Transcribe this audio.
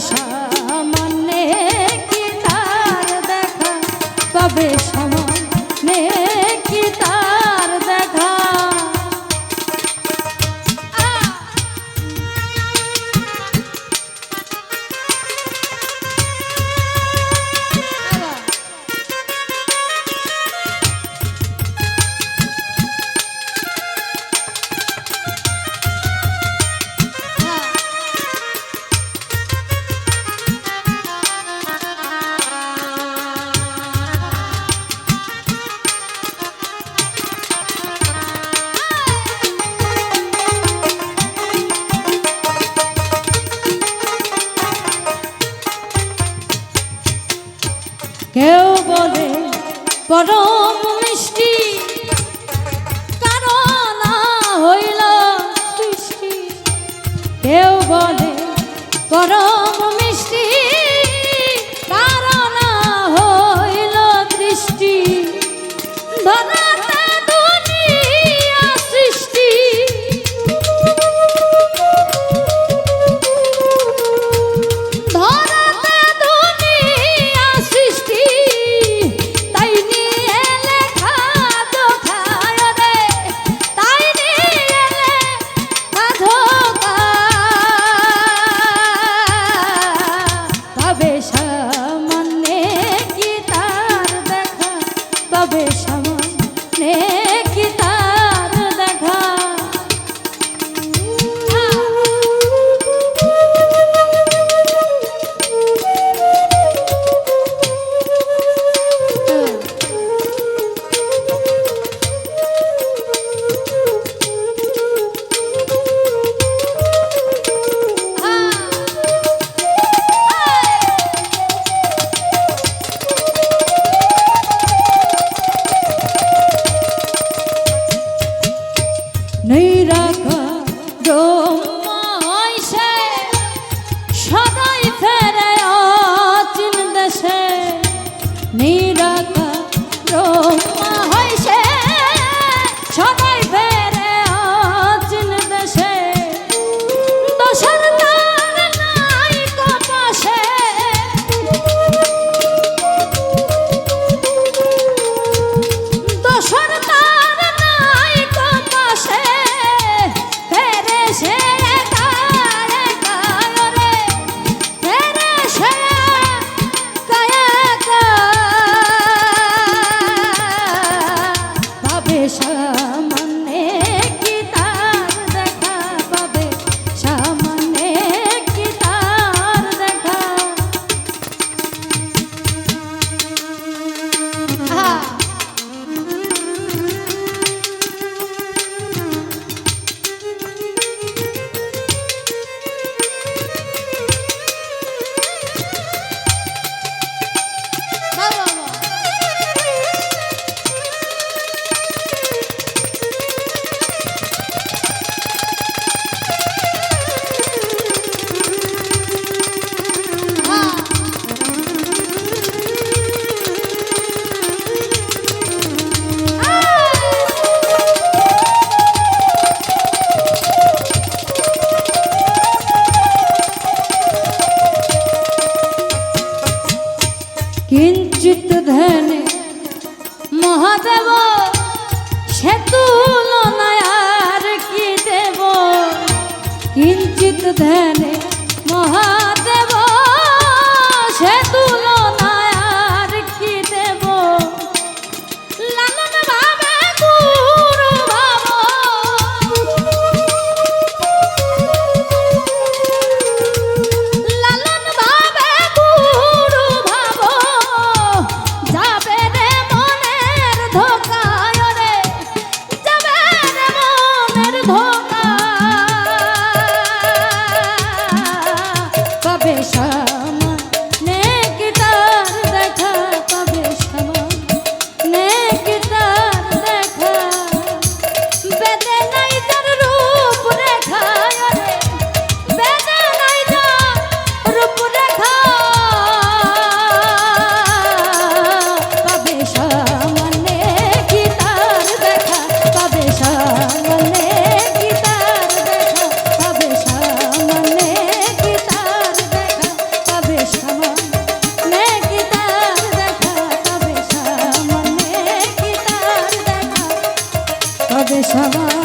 সামনে কি তার দেখা? কবে কেউ বলে পরম মিষ্টি। হইল সৃষ্টি। কেউ বলে পরম সদা কিঞ্চিত ধ্যানে মহাদেব সে আর কি দেব? কিঞ্চিত ধ্যানে মহাদেব সবাই